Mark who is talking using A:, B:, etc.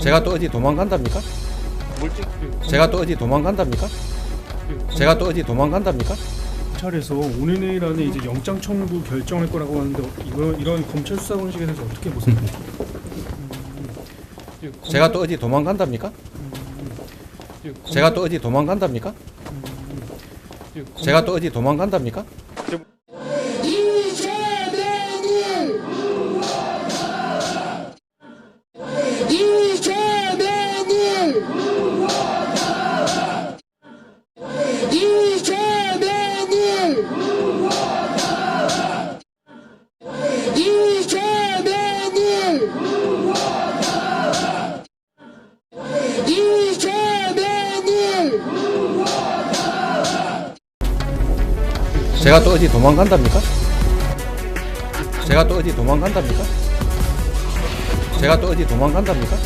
A: 제가 또 어디 도망간답니까? 제가 또 어디 도망간답니까? 제가 또 어디 도망간답니까?
B: 검찰에서 오늘 내일 안에 이제 영장 청구 결정할 거라고 하는데 이거 이런 검찰 수사 방식에 대해서 어떻게 보세요?
A: 제가 또 어디 도망간답니까? 제가 또 어디 도망간답니까? 제가 또 어디 도망간답니까? 제가 또 어디 도망간답니까? 제가 또 어디 도망간답니까? 제가 또 어디 도망간답니까?